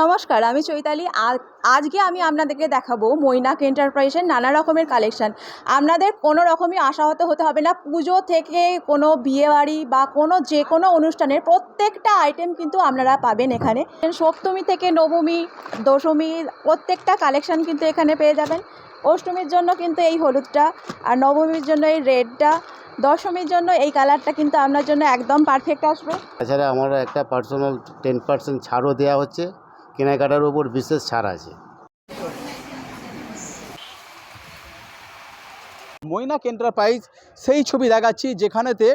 নমস্কার, আমি চৈতালি। আজকে আমি আপনাদেরকে দেখাবো মৈনাক এন্টারপ্রাইজের নানা রকমের কালেকশান। আপনাদের কোনো রকমই আশাহত হতে হবে না। পুজো থেকে কোনো বিয়েবাড়ি বা কোনো যে কোনো অনুষ্ঠানের প্রত্যেকটা আইটেম কিন্তু আপনারা পাবেন এখানে। সপ্তমী থেকে নবমী, দশমী প্রত্যেকটা কালেকশান কিন্তু এখানে পেয়ে যাবেন। অষ্টমীর জন্য কিন্তু এই হলুদটা, আর নবমীর জন্য এই রেডটা, দশমীর জন্য এই কালারটা কিন্তু আপনার জন্য একদম পারফেক্ট আসবে। তাছাড়া আমার একটা পার্সোনাল টেন পার্সেন্ট ছাড়ও দেওয়া হচ্ছে। কেনাকাটার উপর বিশেষ ছাড় আছে। মৈনাক এন্টারপ্রাইজ সেই ছবি দেখাচ্ছি যেখানেতে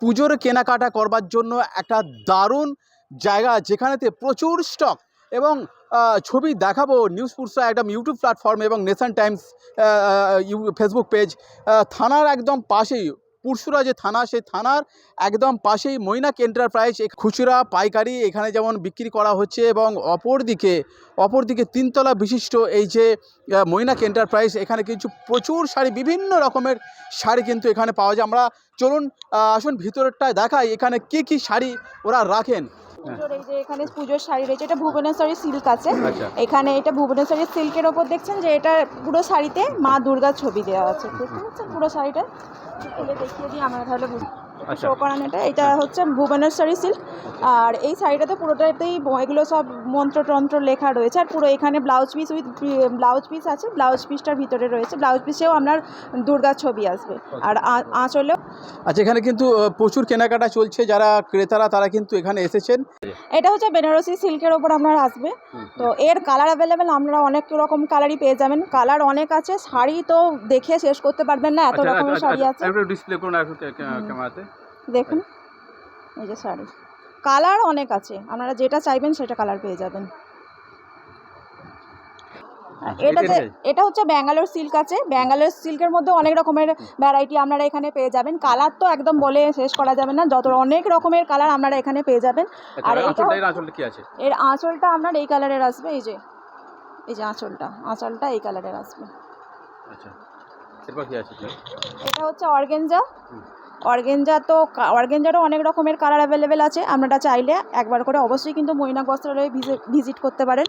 পুজোর কেনাকাটা করবার জন্য একটা দারুণ জায়গা যেখানেতে প্রচুর স্টক এবং ছবি দেখাবো নিউজ পুরসা একদম ইউটিউব প্ল্যাটফর্ম এবং নেশন টাইমস ফেসবুক পেজ থানার একদম পাশেই। পুরসুরা যে থানা, সেই থানার একদম পাশেই মৈনাক এন্টারপ্রাইজ খুচরা পাইকারি এখানে যেমন বিক্রি করা হচ্ছে এবং অপরদিকে অপরদিকে তিনতলা বিশিষ্ট এই যে মৈনাক এন্টারপ্রাইজ এখানে কিছু প্রচুর শাড়ি, বিভিন্ন রকমের শাড়ি কিন্তু এখানে পাওয়া যায়। আমরা চলুন আসুন ভিতরটায় দেখাই এখানে কি কি শাড়ি ওরা রাখেন। পুজোর এই যে এখানে পুজোর শাড়ি রয়েছে এটা ভুবনেশ্বরী সিল্ক আছে। আচ্ছা। এখানে এটা ভুবনেশ্বরী সিল্কের ওপর দেখছেন যে এটা পুরো শাড়িতে মা দুর্গার ছবি দেওয়া আছে। দেখতে পাচ্ছেন পুরো শাড়িটা? খুলে দেখিয়ে দিই আমরা তাহলে আচ্ছা। শো করান এটা এটা হচ্ছে ভুবনেশ্বরী সিল্ক আর এই শাড়িটাতে পুরোটাতেই এগুলো সব মন্ত্রতন্ত্র লেখা রয়েছে। আর পুরো এখানে blouse piece with blouse piece আছে। ব্লাউজ পিসটার ভিতরে রয়েছে। ব্লাউজ পিসেও আপনার দুর্গার ছবি আসবে। আর আঁচলেও আচ্ছা এখানে কিন্তু প্রচুর কেনাকাটা চলছে। যারা ক্রেতারা তারা কিন্তু এখানে এসেছেন। এটা হচ্ছে বেনারসি সিল্কের ওপর আপনার আসবে। তো এর কালার অ্যাভেলেবেল আপনারা অনেক রকম কালারই পেয়ে যাবেন। কালার অনেক আছে। শাড়ি তো দেখে শেষ করতে পারবেন না। এত রকমের শাড়ি আছে। ডিসপ্লে করুন ক্যামেরাতে। দেখুন। এই যে শাড়ি। কালার অনেক আছে। আপনারা যেটা চাইবেন সেটা কালার পেয়ে যাবেন। আর এটা যে এটা হচ্ছে ব্যাঙ্গালোর সিল্ক আছে। ব্যাঙ্গালোর সিল্কের মধ্যে অনেক রকমের ভ্যারাইটি আপনারা এখানে পেয়ে যাবেন। কালার তো একদম বলে শেষ করা যাবে না। যত অনেক রকমের কালার আপনারা এখানে পেয়ে যাবেন। আর এটা আঁচলটা এর আঁচলটা আপনার এই কালারের আসবে। এই যে এই যে আঁচলটা। আঁচলটা এই কালারের আসবে। আচ্ছা এটা হচ্ছে অর্গেঞ্জা অর্গেঞ্জা তো অর্গেঞ্জারও অনেক রকমের কালার অ্যাভেলেবেল আছে। আপনারা চাইলে একবার করে অবশ্যই কিন্তু মৈনাক বস্ত্রালয়ে ভিজিট করতে পারেন।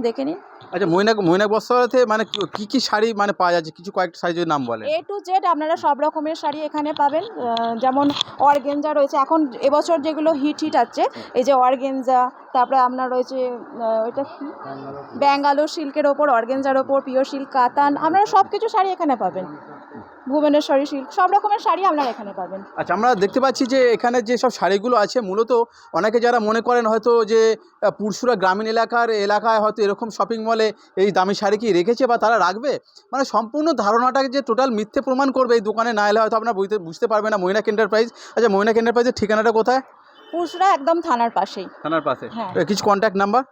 দেখে নিন। আচ্ছা মৈনাক মৈনাক বস্ত্রালয়তে মানে কি- কি শাড়ি মানে পাওয়া যাচ্ছে? কিছু কয়েকটা শাড়ি যদি নাম বলেন। এ টু জেড আপনারা সব রকমের শাড়ি এখানে পাবেন। যেমন অর্গেঞ্জা রয়েছে। এখন এবছর যেগুলো হিট হিট আছে এই যে অর্গেঞ্জা তারপরে আপনার রয়েছে ওইটা কি? ব্যাঙ্গালোর সিল্কের ওপর অর্গেঞ্জার ওপর পিওর সিল্ক কাতান আপনারা সব কিছু শাড়ি এখানে পাবেন। ভুবনেশ্বরী সিল্ক সব রকমের শাড়ি আপনারা এখানে পাবেন। আচ্ছা আমরা দেখতে পাচ্ছি যে এখানে যে সব শাড়িগুলো আছে মূলত অনেকে যারা মনে করেন হয়তো যে আহ, পুরসুরা গ্রামীণ এলাকার এলাকায় হয়তো এরকম শপিং মলে এই দামি শাড়ি কি রেখেছে বা তারা রাখবে? মানে সম্পূর্ণ ধারণাটাকে যে টোটাল মিথ্যে প্রমাণ করবে এই দোকানে না এলে হয়তো আপনার বুঝতে বুঝতে পারবে না মৈনাক এন্টারপ্রাইজ আচ্ছা মৈনাক এন্টারপ্রাইজের ঠিকানাটা কোথায়? পুরুষরা একদম থানার পাশেই। থানার পাশে। হ্যাঁ। কিছু কন্ট্যাক্ট নাম্বার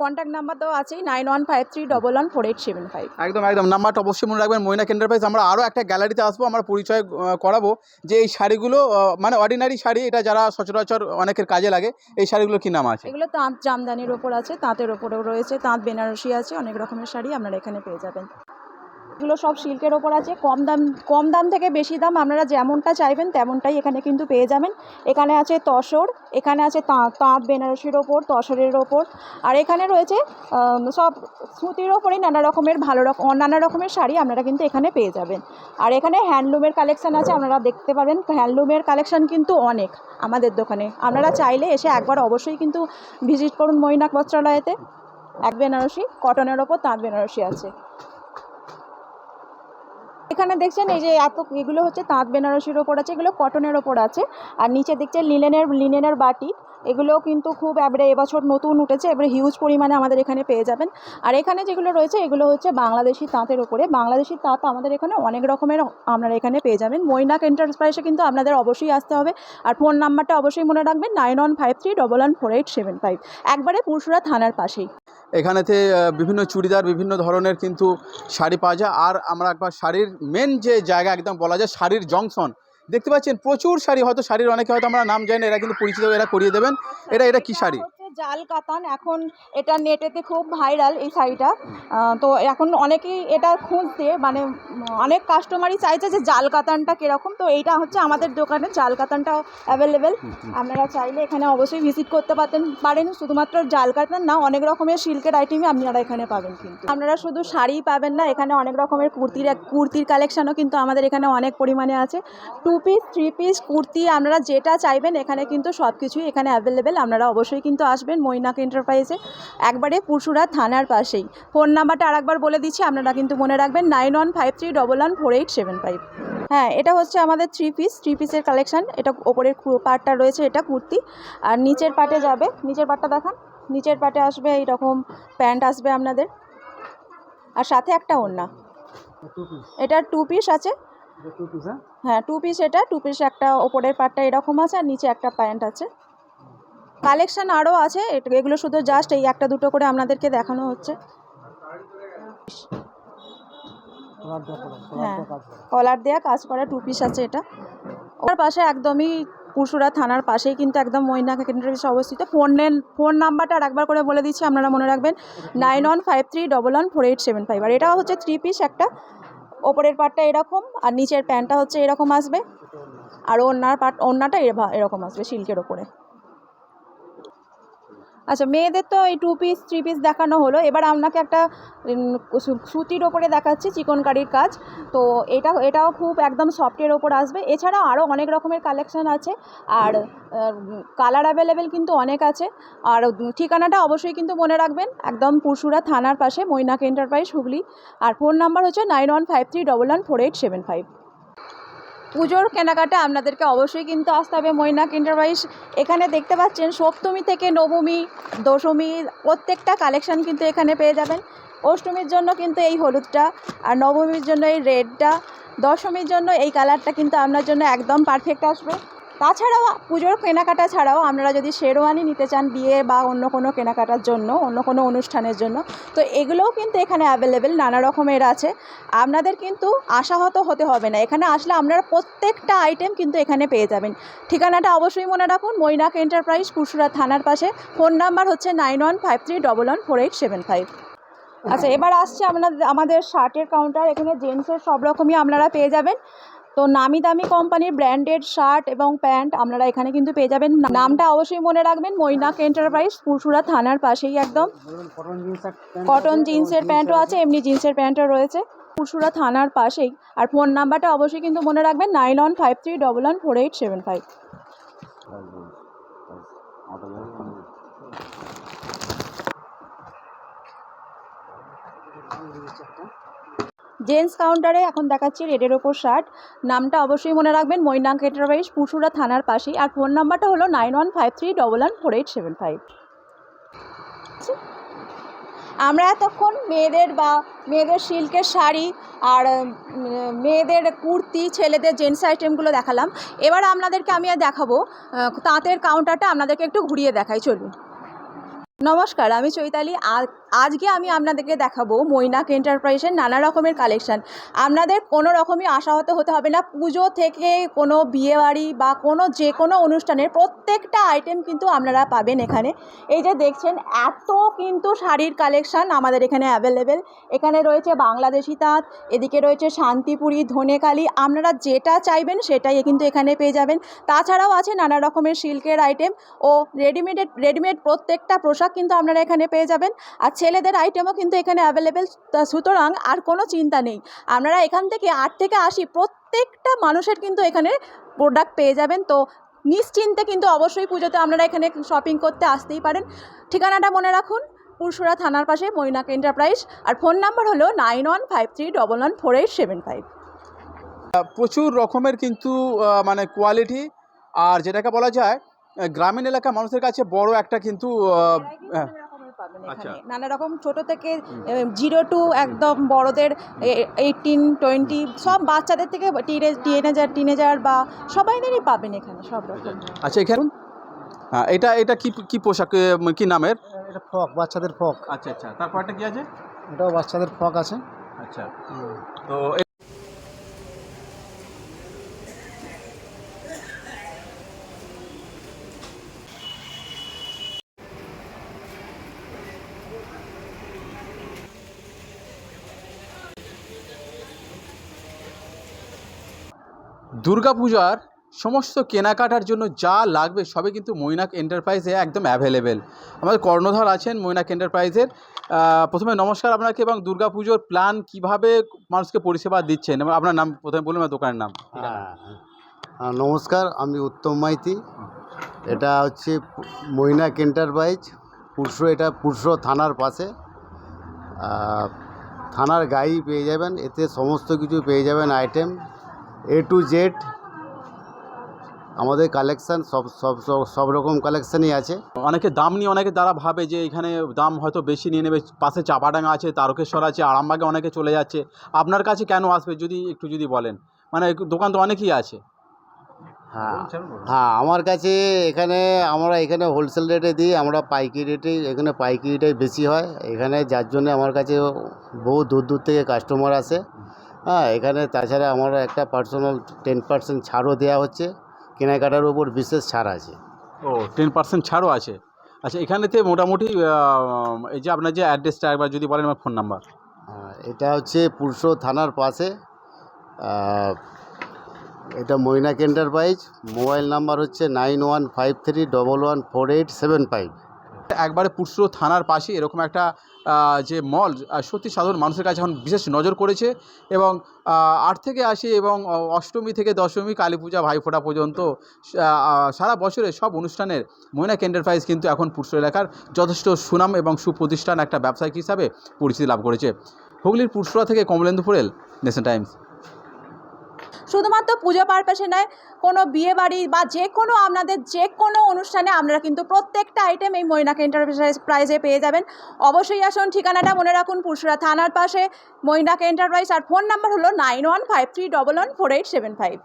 কন্ট্যাক্ট নাম্বার তো আছেই nine one five three double one four eight seven five একদম একদম। নাম্বারটা অবশ্যই মনে রাখবেন মহিনা এন্টারপ্রাইজ আমরা আরও একটা গ্যালারিতে আসব আমরা পরিচয় করাবো যে এই শাড়িগুলো মানে অর্ডিনারি শাড়ি এটা যারা সচরাচর অনেকের কাজে লাগে এই শাড়িগুলো কী নাম আছে? এগুলো তাঁত জামদানির ওপর আছে তাঁতের ওপরেও রয়েছে তাঁত বেনারসি আছে অনেক রকমের শাড়ি আপনারা এখানে পেয়ে যাবেন। এগুলো সব সিল্কের ওপর আছে। কম দাম কম দাম থেকে বেশি দাম আপনারা যেমনটা চাইবেন তেমনটাই এখানে কিন্তু পেয়ে যাবেন। এখানে আছে তসর, এখানে আছে তাঁত তাঁত বেনারসির ওপর, তসরের ওপর। আর এখানে রয়েছে সব সুতির ওপরেই নানা রকমের ভালো রকম নানা রকমের শাড়ি আপনারা কিন্তু এখানে পেয়ে যাবেন। আর এখানে হ্যান্ডলুমের কালেকশান আছে, আপনারা দেখতে পাবেন। হ্যান্ডলুমের কালেকশন কিন্তু অনেক আমাদের দোকানে। আপনারা চাইলে এসে একবার অবশ্যই কিন্তু ভিজিট করুন মৈনাক বস্ত্রালয়তে। এক বেনারসি, কটনের ওপর তাঁত বেনারসি আছে। এখানে দেখছেন এই যে এত এগুলো হচ্ছে তাঁত বেনারসির ওপর আছে, এগুলো কটনের ওপর আছে। আর নিচে দেখছেন লিনেনের লিনেনের বাটি। এগুলোও কিন্তু খুব এবারে এবছর নতুন উঠেছে, এবারে হিউজ পরিমাণে আমাদের এখানে পেয়ে যাবেন। আর এখানে যেগুলো রয়েছে, এগুলো হচ্ছে বাংলাদেশি তাঁতের ওপরে বাংলাদেশি তাঁত আমাদের এখানে অনেক রকমের আপনারা এখানে পেয়ে যাবেন। মৈনাক এন্টারপ্রাইসে কিন্তু আপনাদের অবশ্যই আসতে হবে। আর ফোন নাম্বারটা অবশ্যই মনে রাখবেন nine one five three double one four eight seven five একবারে পুরসুরা থানার পাশেই। এখানেতে বিভিন্ন চুড়িদার, বিভিন্ন ধরনের কিন্তু শাড়ি পাওয়া যায়। আর আমরা একবার শাড়ির মেন যে জায়গা একদম বলা যায়, শাড়ির জংশন দেখতে পাচ্ছেন প্রচুর শাড়ি, হয়তো শাড়ির অনেকে হয়তো আমরা নাম জানি না, এরা কিন্তু পরিচিত, এরা করিয়ে দেবেন। এটা এটা কি শাড়ি? জাল কাতান এখন এটা নেটেতে খুব ভাইরাল এই শাড়িটা। তো এখন অনেকেই এটা খুঁজছে মানে অনেক কাস্টমারই চাইছে যে জাল কাতানটা কীরকম। তো এইটা হচ্ছে আমাদের দোকানে জাল কাতানটাও অ্যাভেলেবেল আপনারা চাইলে এখানে অবশ্যই ভিজিট করতে পারতেন পারেন। শুধুমাত্র জাল কাতান না অনেক রকমের সিল্কের আইটেমই আপনারা এখানে পাবেন কিন্তু। আপনারা শুধু শাড়ি পাবেন না এখানে অনেক রকমের কুর্তির কুর্তির কালেকশনও কিন্তু আমাদের এখানে অনেক পরিমাণে আছে। Two piece three piece kurti আপনারা যেটা চাইবেন এখানে কিন্তু সব কিছুই এখানে অ্যাভেলেবেল আপনারা অবশ্যই কিন্তু আসবেন। মৈনাক এন্টারপ্রাইজে। একবারে পুরসুরা থানার পাশেই। ফোন নাম্বারটা আরেকবার বলে দিচ্ছি আপনারা কিন্তু মনে রাখবেন nine one five three double one four eight seven five. হ্যাঁ এটা হচ্ছে আমাদের থ্রি পিস থ্রি পিসের কালেকশান। এটা ওপরের পার্টটা রয়েছে এটা কুর্তি। আর নিচের পার্টে যাবে নিচের পার্টটা দেখান। নিচের পার্টে আসবে এইরকম প্যান্ট আসবে আপনাদের। আর সাথে একটা ওড়না। এটা টু পিস আছে। হ্যাঁ? টু পিস এটা টু পিস একটা ওপরের পার্টটা এরকম আছে আর নিচে একটা প্যান্ট আছে। কালেকশন আরও আছে এগুলো শুধু জাস্ট এই একটা দুটো করে আপনাদেরকে দেখানো হচ্ছে। হ্যাঁ কলার দেয়া কাজ করা টু পিস আছে এটা। ওর পাশে একদমই পুরসুরা থানার পাশেই কিন্তু একদম মৈনাক কেন্দ্রের অবস্থিত। ফোন নেন ফোন নাম্বারটা একবার করে বলে দিচ্ছি, আপনারা মনে রাখবেন। Nine one five three double one four eight seven five আর এটা হচ্ছে থ্রি পিস একটা। ওপরের পার্টটা এরকম, আর নিচের প্যান্টটা হচ্ছে এরকম আসবে। আর ওনার পার্ট ওনাটা এরকম আসবে, সিল্কের ওপরে। আচ্ছা মেয়েদের তো এই টু পিস থ্রি পিস দেখানো হলো। এবার আপনাকে একটা সুতির ওপরে দেখাচ্ছি, চিকনকারির কাজ। তো এটা, এটাও খুব একদম সফটের ওপর আসবে। এছাড়া আরও অনেক রকমের কালেকশন আছে। আর কালার অ্যাভেলেবেল কিন্তু অনেক আছে। আর ঠিকানাটা অবশ্যই কিন্তু মনে রাখবেন। একদম পুরসুরা থানার পাশে, মৈনাক এন্টারপ্রাইজ হুগলি। আর ফোন নাম্বার হচ্ছে nine one five three double one four eight seven five পুজোর কেনাকাটা আপনাদেরকে অবশ্যই কিন্তু আসতে হবে মৈনাক এন্টারপ্রাইজ এখানে দেখতে পাচ্ছেন সপ্তমী থেকে নবমী, দশমী প্রত্যেকটা কালেকশন কিন্তু এখানে পেয়ে যাবেন। অষ্টমীর জন্য কিন্তু এই হলুদটা আর নবমীর জন্য এই রেডটা দশমীর জন্য এই কালারটা কিন্তু আপনার জন্য একদম পারফেক্ট আসবে। তাছাড়াও পুজোর কেনাকাটা ছাড়াও আপনারা যদি শেরওয়ানি নিতে চান বিয়ে বা অন্য কোনো কেনাকাটার জন্য, অন্য কোনো অনুষ্ঠানের জন্য, তো এগুলোও কিন্তু এখানে অ্যাভেলেবেল নানা রকমের আছে। আপনাদের কিন্তু আশাহত হতে হবে না। এখানে আসলে আপনারা প্রত্যেকটা আইটেম কিন্তু এখানে পেয়ে যাবেন। ঠিকানাটা অবশ্যই মনে রাখুন, মৈনাক এন্টারপ্রাইজ কুসুরা থানার পাশে। ফোন নাম্বার হচ্ছে nine one five three double one four eight seven five আচ্ছা এবার আসছে আপনাদের আমাদের শার্টের কাউন্টার এখানে জেন্টসের সব রকমই আপনারা পেয়ে যাবেন। তো নামি দামি কোম্পানির ব্র্যান্ডেড শার্ট এবং প্যান্ট আপনারা এখানে কিন্তু পেয়ে যাবেন। নামটা অবশ্যই মনে রাখবেন, মৈনাক এন্টারপ্রাইজ পুরসুরা থানার পাশেই একদম। কটন জিন্সের প্যান্টও আছে, এমনি জিন্সের প্যান্টও রয়েছে পুরসুরা থানার পাশেই। আর ফোন নাম্বারটা অবশ্যই কিন্তু মনে রাখবেন, nine one five three double one four eight seven five. Gents কাউন্টারে এখন দেখাচ্ছি রেডের ওপর শার্ট। নামটা অবশ্যই মনে রাখবেন, মৈনাক এন্টারপ্রাইজ পুরসুরা থানার পাশেই। আর ফোন নাম্বারটা হলো nine one five three double one four eight seven five. আমরা এতক্ষণ মেয়েদের বা মেয়েদের সিল্কের শাড়ি আর মেয়েদের কুর্তি, ছেলেদের জেন্টস আইটেমগুলো দেখালাম। এবার আপনাদেরকে আমি আর দেখাবো তাঁতের কাউন্টারটা আপনাদেরকে একটু ঘুরিয়ে দেখাই, চলুন। নমস্কার, আমি চৈতালি আ- আজকে আমি আপনাদেরকে দেখাবো মৈনাক এন্টারপ্রাইজের নানা রকমের কালেকশান আপনাদের কোনো রকমই আশাহত হতে হবে না। পুজো থেকে কোনো বিয়েবাড়ি বা কোনো যে কোনো অনুষ্ঠানের প্রত্যেকটা আইটেম কিন্তু আপনারা পাবেন এখানে। এই যে দেখছেন, এত কিন্তু শাড়ির কালেকশান আমাদের এখানে অ্যাভেলেবেল এখানে রয়েছে বাংলাদেশি তাঁত, এদিকে রয়েছে শান্তিপুরি, ধনেকালি, আপনারা যেটা চাইবেন সেটাই কিন্তু এখানে পেয়ে যাবেন। তাছাড়াও আছে নানা রকমের সিল্কের আইটেম ও রেডিমেডেড রেডিমেড প্রত্যেকটা পোশাক কিন্তু আপনারা এখানে পেয়ে যাবেন। আর ছেলেদের আইটেমও কিন্তু এখানে অ্যাভেলেবেল সুতরাং আর কোনো চিন্তা নেই। আপনারা এখান থেকে আট থেকে আশি প্রত্যেকটা মানুষের কিন্তু এখানে প্রোডাক্ট পেয়ে যাবেন। তো নিশ্চিন্তে কিন্তু অবশ্যই পুজোতে আপনারা এখানে শপিং করতে আসতেই পারেন। ঠিকানাটা মনে রাখুন পুরসুরা থানার পাশে মৈনাক এন্টারপ্রাইজ আর ফোন নাম্বার হলো nine one five three double one four eight seven five প্রচুর রকমের কিন্তু মানে কোয়ালিটি আর যেটাকে বলা যায় গ্রামীণ এলাকার মানুষের কাছে বড় একটা কিন্তু হ্যাঁ আচ্ছা। নানা রকম ছোট থেকে জিরো টু একদম বড়দের এইটিন টোয়েন্টি সব বাচ্চাদের থেকে টিনেজ টিনেজার টিনেজার বা সবাইদেরই পাবেন এখানে সব রকম। আচ্ছা এখানে হ্যাঁ এটা এটা কি কি পোশাক কি নামের? এটা ফ্রক বাচ্চাদের ফ্রক। আচ্ছা আচ্ছা। তারপর একটা কি আছে? এটাও বাচ্চাদের ফ্রক আছে। আচ্ছা। তো দুর্গাপূজার সমস্ত কেনাকাটার জন্য যা লাগবে সবই কিন্তু মৈনাক এন্টারপ্রাইজে একদম অ্যাভেলেবেল আমাদের কর্ণধার আছেন মৈনাক এন্টারপ্রাইজের। প্রথমে নমস্কার আপনাকে এবং দুর্গাপুজোর প্ল্যান কীভাবে মানুষকে পরিষেবা দিচ্ছেন? এবং আপনার নাম প্রথমে বলুন দোকানের নাম। হ্যাঁ হ্যাঁ, নমস্কার আমি উত্তম মাইতি। এটা হচ্ছে মৈনাক এন্টারপ্রাইজ পুরসো এটা পুরসো থানার পাশে। থানার গাড়ি পেয়ে যাবেন এতে সমস্ত কিছু পেয়ে যাবেন আইটেম এ টু জেড আমাদের কালেকশান সব সব সব- সব রকম কালেকশানই আছে। অনেকে দাম নিয়ে অনেকে তারা ভাবে যে এখানে দাম হয়তো বেশি নিয়ে নেবে পাশে চাপাডাঙ্গা আছে তারকেশ্বর আছে আরামবাগে অনেকে চলে যাচ্ছে। আপনার কাছে কেন আসবে যদি একটু যদি বলেন? মানে দোকান তো অনেকই আছে। হ্যাঁ হ্যাঁ আমার কাছে এখানে আমরা এখানে হোলসেল রেটে দিই আমরা পাইকারি রেটে এখানে পাইকারিটাই বেশি হয়। এখানে যার জন্য আমার কাছে বহু দূর দূর থেকে কাস্টমার আসে। হ্যাঁ এখানে তাছাড়া আমার একটা পার্সোনাল টেন পার্সেন্ট ছাড়ও দেওয়া হচ্ছে। কেনাকাটার উপর বিশেষ ছাড় আছে। ও টেন পার্সেন্ট ছাড়ও আছে। আচ্ছা এখানেতে মোটামুটি এই যে আপনার যে অ্যাড্রেসটা একবার যদি বলেন আমার ফোন নাম্বার এটা হচ্ছে পুরসো থানার পাশে এটা মৈনাক এন্টারপ্রাইজ মোবাইল নাম্বার হচ্ছে nine one five three double one four eight seven five একবারে পুরসু থানার পাশে এরকম একটা যে মল সত্যি সাধারণ মানুষের কাছে এখন বিশেষ নজর করেছে এবং আট থেকে আসি এবং অষ্টমী থেকে দশমী, কালী পূজা ভাইফোঁটা পর্যন্ত সারা বছরে সব অনুষ্ঠানের মৈনাক এন্টারপ্রাইজ কিন্তু এখন পুরসু এলাকার যথেষ্ট সুনাম এবং সুপ্রতিষ্ঠান একটা ব্যবসায়িক হিসাবে পরিচিতি লাভ করেছে। হুগলির পুরসুরা থেকে কমলেন্দু পোরেল নেশন টাইমস শুধুমাত্র পুজো পারপাসে নয়, কোনো বিয়ে বাড়ি বা যে কোনো আপনাদের যে কোনো অনুষ্ঠানে আপনারা কিন্তু প্রত্যেকটা আইটেম এই মৈনাক এন্টারপ্রাইজ প্রাইজে পেয়ে যাবেন। অবশ্যই আসুন, ঠিকানাটা মনে রাখুন, পুরসুরা থানার পাশে। মৈনাক এন্টারপ্রাইজ আর ফোন নাম্বার হলো nine one five three double one four eight seven five